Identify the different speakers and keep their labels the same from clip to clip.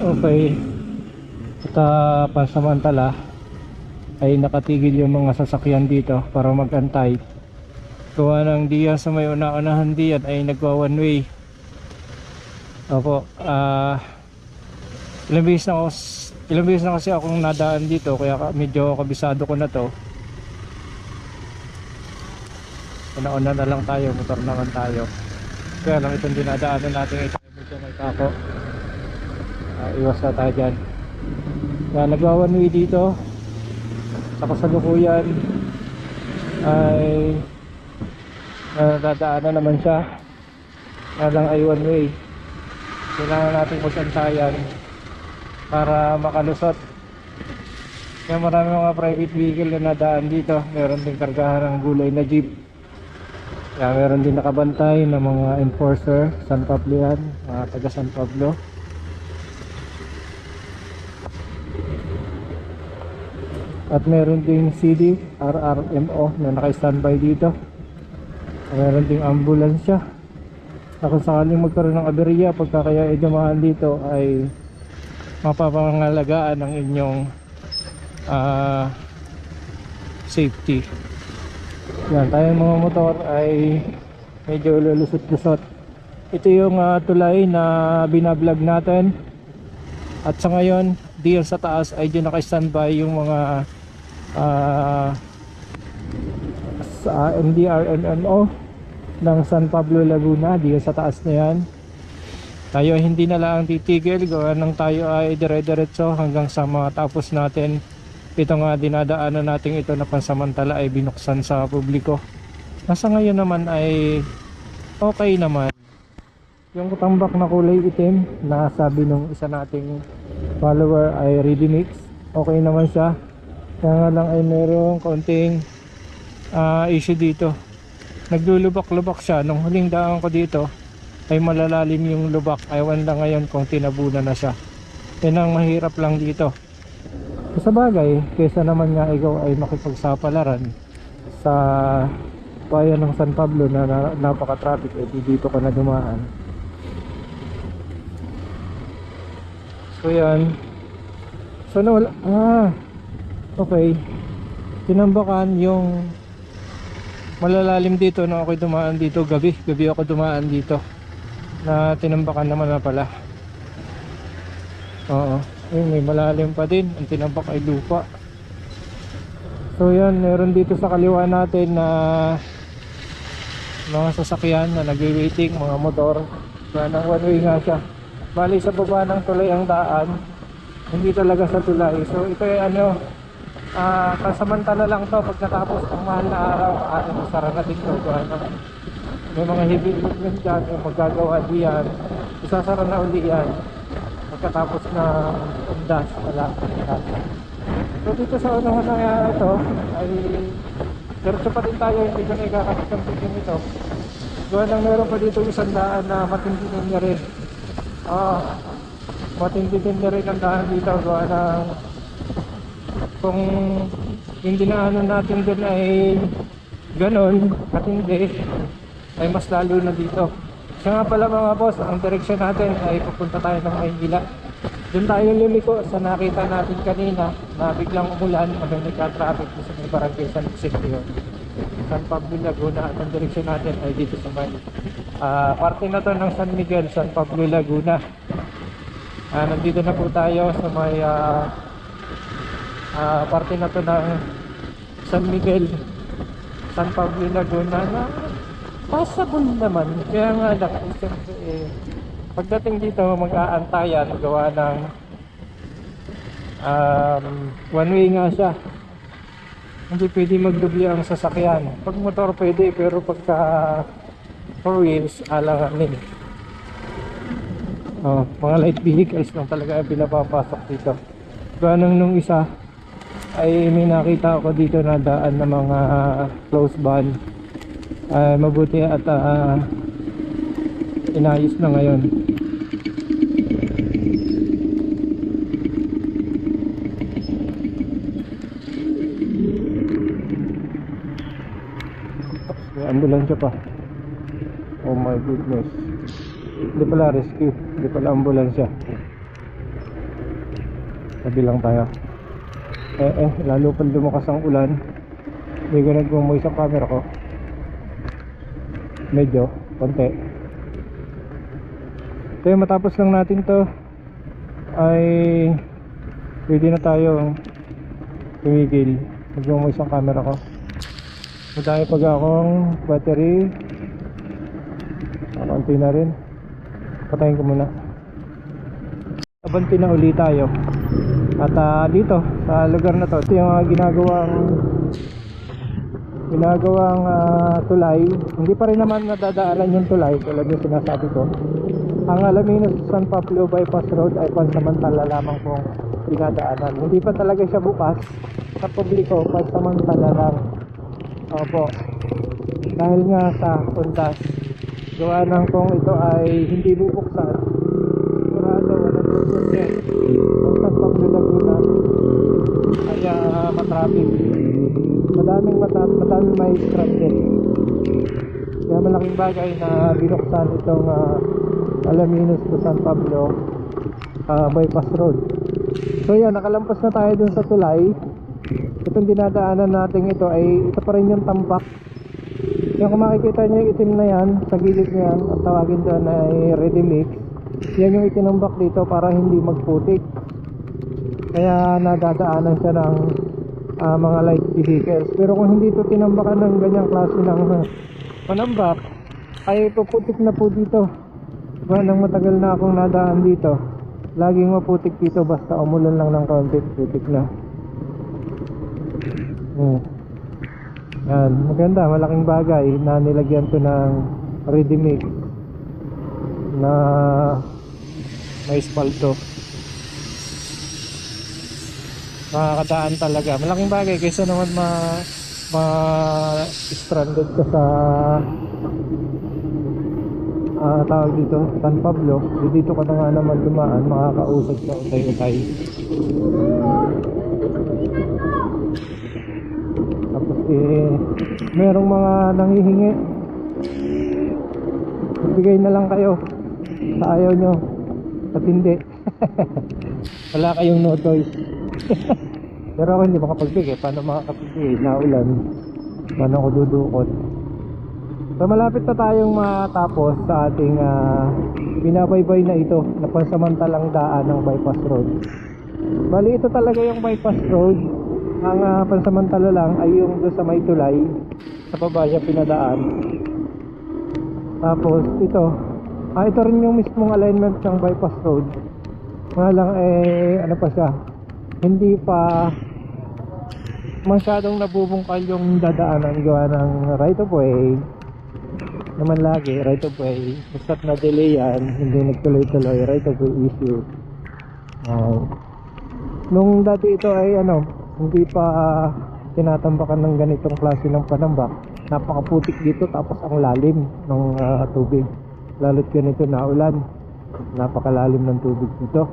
Speaker 1: Okay. At uh, pansamantala ay nakatigil yung mga sasakyan dito para magantay. Gawa ng diyan sa may una-unahan diyan ay nagwa one way. Opo, ah ilang beses na ako, ilang beses na kasi akong nadaan dito kaya ka- medyo kabisado ko na to. Una-una na lang tayo, motor naman tayo. Kaya lang itong dinadaanan natin ito medyo may kako. Ah, iwas na tayo dyan. Kaya nagwa one way dito. Sa kasalukuyan ay nadadaanan naman siya. Kaya lang ay one way. Kailangan natin magsantayan para makalusot. Kaya marami mga private vehicle na nadaan dito. Meron din kargahan ng gulay na jeep. Kaya meron din nakabantay ng mga enforcer, San Pablo yan, mga taga San Pablo. At meron ding CD, RRMO na naka-standby dito. Meron ding ambulansya. Na kung sakaling magkaroon ng aberya, pagka kaya idumaan dito ay mapapangalagaan ang inyong ah, safety. Yan, tayong mga motor ay medyo lulusot-lusot. Ito yung ah, tulay na binablog natin. At sa ngayon, diyan sa taas ay dyan naka-standby yung mga ah, sa MDRNNO ng San Pablo Laguna diyan sa taas na yan. Tayo hindi na lang titigil. Gawa ng tayo ay dire-diretso hanggang sa matapos natin. Ito nga dinadaanan natin ito na pansamantala ay binuksan sa publiko. Nasa ngayon naman ay okay naman. Yung tambak na kulay itim na sabi nung isa nating follower ay ready mix okay naman siya kaya lang ay merong konting ah, issue dito. Naglulubak-lubak siya. Nung huling daan ko dito ay malalalim yung lubak. Ewan lang ngayon kung tinabunan na siya. Yan ang mahirap lang dito. Sa bagay kesa naman nga ikaw ay makipagsapalaran sa bayan ng San Pablo na, na napaka-traffic eh di dito ka na dumaan. So yan. So nawala ah okay. Tinambakan yung malalalim dito na ako dumaan dito. Gabi gabi ako dumaan dito. Na tinambakan naman na pala. Oo. Ayun may malalim pa din. Ang tinambak ay lupa. So yan. Meron dito sa kaliwa natin na mga sasakyan na nagwi-waiting mga motor. Nang one way nga siya. Bali sa baba ng tulay ang daan. Hindi talaga sa tulay. So ito ay ano Ah, kasamantala lang to pagkatapos ng mahal na araw ating masara na din to ano. may mga heavy equipment dyan yung magagawa diyan. Isasara na uli yan. Pagkatapos na undas wala. So dito sa unahan na ito ay diretso pa din tayo hindi ko na ikakakampigin ito gawa lang meron pa dito isang daan na matindi din niya rin. Ah matindi din niya rin ang daan dito gawa ng kung yung dinaanan natin dun ay ganon at hindi ay mas lalo na dito. Siya nga pala mga boss ang direksyon natin ay pupunta tayo ng Maynila. Doon tayo lumiko sa nakita natin kanina na biglang umulan habang nagka-traffic sa may barangay San Jose yun San Pablo Laguna at ang direksyon natin ay dito sa may ah, parte na to ng San Miguel San Pablo Laguna. Ah, nandito na po tayo sa may ah, ah parte na to ng San Miguel San Pablo Laguna. Na passable naman. Kaya nga lang siyempre eh, pagdating dito mag-aantayan gawa ng um, one way nga siya. Hindi pwede magdubli ang sasakyan. Pag motor pwede pero pagka four wheels alanganin. Oh, mga light vehicles lang talaga pinapapasok dito. Ganang nung isa ay may nakita ako dito na daan ng mga close van. Ay mabuti at ah, inayos na ngayon. Ambulansya pa. Oh my goodness. Hindi pala rescue. Hindi pala ambulansya. Tabi lang tayo. Eh eh, lalo pa lumakas ang ulan. Hindi ko nagmumoy sa camera ko. Medyo, konti. Kaya matapos lang natin to ay pwede na tayo tumigil. Nagmumoy sa camera ko. Madami pag akong battery. Konti na rin. Patayin ko muna. Abanti na uli tayo. At ah, dito sa lugar na to, ito yung mga ginagawang ginagawang ah, tulay. Hindi pa rin naman nadadaanan yung tulay tulad yung sinasabi ko. Ang Alaminos San Pablo Bypass Road ay pansamantala lamang pong dinadaanan. Hindi pa talaga siya bukas sa publiko, pansamantala lang. Opo. Dahil nga sa puntas, gawa ng kung ito ay hindi bubuksan, Madaming mata madaming may stranded. Kaya malaking bagay na binuksan itong uh, Alaminos to San Pablo ah, bypass road. So yan, nakalampas na tayo dun sa tulay. Itong dinadaanan natin ito ay ito pa rin yung tampak. Yung kung makikita nyo yung itim na yan, sa gilid na yan, ang tawagin dyan ay ready mix. Yan yung itinambak dito para hindi magputik. Kaya nadadaanan siya ng ah, mga light vehicles. Pero kung hindi ito tinambakan ng ganyang klase ng uh, panambak, ay puputik na po dito. Ba, nang matagal na akong nadaan dito, laging maputik dito basta umulan lang ng konti, putik na. Hmm. Yan, maganda, malaking bagay na nilagyan to ng ready mix na may spalto. Makakadaan talaga. Malaking bagay kaysa naman ma ma stranded ka sa ah tawag dito, San Pablo. Di dito ka na nga naman dumaan, makakausad sa utay-utay. Tapos eh, merong mga nanghihingi. Bigay na lang kayo sa ayaw nyo. At hindi. Wala kayong no choice. Pero ako hindi makapagbigay. Paano makakapagbigay? Naulan. Paano ako dudukot? So malapit na tayong matapos sa ating ah, binabaybay na ito na pansamantalang daan ng bypass road. Bali ito talaga yung bypass road. Ang ah, pansamantala lang ay yung doon sa may tulay sa baba siya pinadaan. Tapos ito, ah, ito rin yung mismong alignment ng bypass road. Nga lang eh ano pa siya, hindi pa masyadong nabubungkal yung dadaanan gawa ng right of way naman lagi right of way. Basta't na delay yan hindi nagtuloy-tuloy right of way issue. Uh, nung dati ito ay ano hindi pa tinatambakan ng ganitong klase ng panambak napakaputik dito tapos ang lalim ng ah, tubig. Lalo't ganito na ulan napakalalim ng tubig dito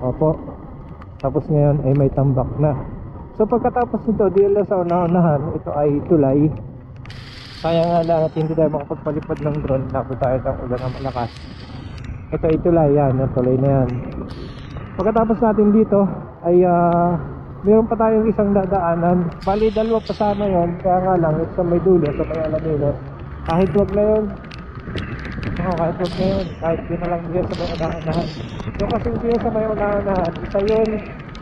Speaker 1: opo tapos ngayon ay may tambak na. So pagkatapos nito di lang sa una-unahan ito ay tulay. Kaya nga lang at hindi tayo makapagpalipad ng drone. Napo tayo ng ulan ng malakas. Ito ay tulay yan, yung tulay na yan. Pagkatapos natin dito ay ah, Meron pa tayong isang dadaanan. Bali dalawa pa sana yun. Kaya nga lang ito sa may dulo sa may Alaminos Kahit wag na yun Oo, kahit wag na yun Kahit yun na lang dyan sa may unahanahan Yung kasi dyan sa may unahanahan Isa yun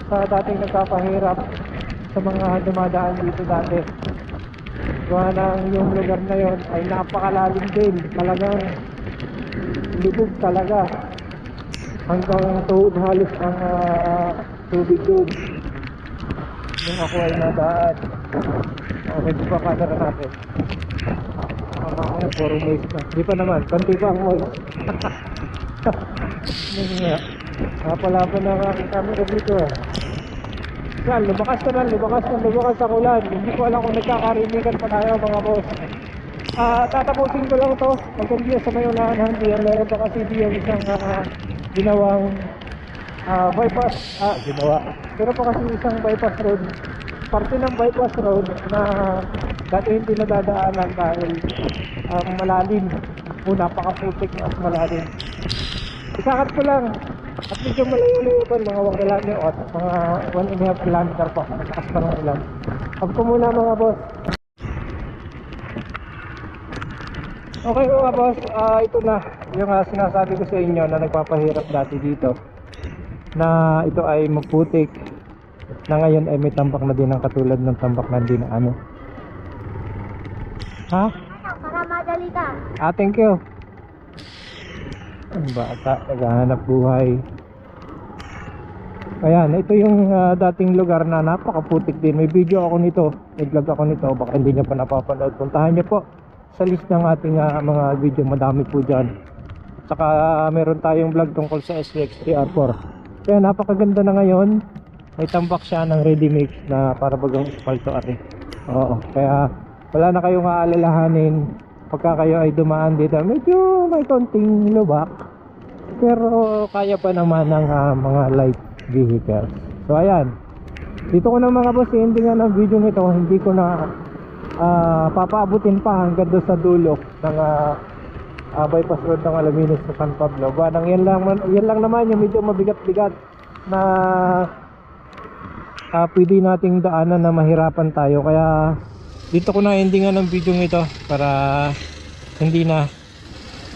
Speaker 1: sa dating nagpapahirap Sa mga dumadaan dito dati Gawa ng yung lugar na yon ay napakalalim din. Talagang lubog talaga. Hanggang tuhod halos ang ah, tubig doon. Yung ako ay nadaan. Okay, di pa camera natin. Ah, mamaya puro moist na. Di pa naman, konti pa ang moist. Nga. Napalaban na aking camera dito eh. Yan, lumakas na lang, lumakas na, lumakas ang ulan. Hindi ko alam kung nagkakarinigan pa tayo mga boss. Ah, tatapusin ko lang to. Magkandiya sa may unahan diyan. Meron pa kasi diyan isang ah, ginawang ah, bypass. Ah, ginawa. Pero pa kasi isang bypass road. Parte ng bypass road na dati hindi nadadaanan dahil ang malalim. O napakaputik at malalim. Isakat ko lang. At medyo malayo-layo pa, mga 1 kilometer o mga 1 and a half kilometer pa. Mataas pa ng ulan. Hab ko muna mga boss. Okay mga boss, ah, ito na yung ah, sinasabi ko sa inyo na nagpapahirap dati dito na ito ay magputik na ngayon ay may tambak na din ang katulad ng tambak na din ano ha?
Speaker 2: Para madali ka.
Speaker 1: ah thank you. Ang bata naghahanap buhay. Ayan ito yung ah, dating lugar na napakaputik din. May video ako nito may vlog ako nito. Baka hindi nyo pa napapanood. Puntahan nyo po sa list ng ating ah, mga video. Madami po dyan. Saka ah, meron tayong vlog tungkol sa SVX3R4 kaya napakaganda na ngayon. May tambak siya ng ready mix na para bagang espalto ari. Oo kaya wala na kayong aalalahanin pagka kayo ay dumaan dito. Medyo may konting lubak pero kaya pa naman ng ah, mga light vehicles. So ayan. Dito ko na mga boss hindi nga ng video nito hindi ko na ah, papaabutin pa hanggang doon sa dulo ng ah, ah, bypass road ng Alaminos sa San Pablo. Banang yan lang, yan lang naman yung medyo mabigat-bigat na ah, pwede nating daanan na mahirapan tayo. Kaya dito ko na endingan ng video ito para hindi na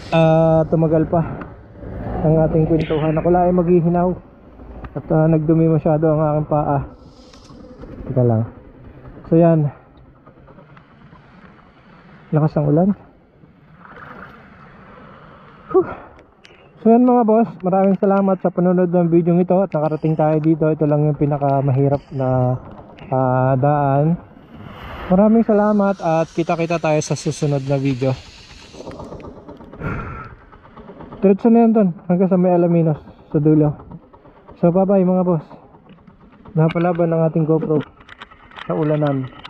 Speaker 1: ah, tumagal pa ang ating kwentuhan ako lang ay maghihinaw at ah, nagdumi masyado ang aking paa teka lang so yan lakas ng ulan Whew. So yan mga boss, maraming salamat sa panonood ng video ito at nakarating tayo dito. Ito lang yung pinaka mahirap na ah, daan. Maraming salamat at kita-kita tayo sa susunod na video. Diretso na yan doon, hanggang sa may Alaminos, sa dulo. So bye bye mga boss. Napalaban ng ating GoPro sa ulanan.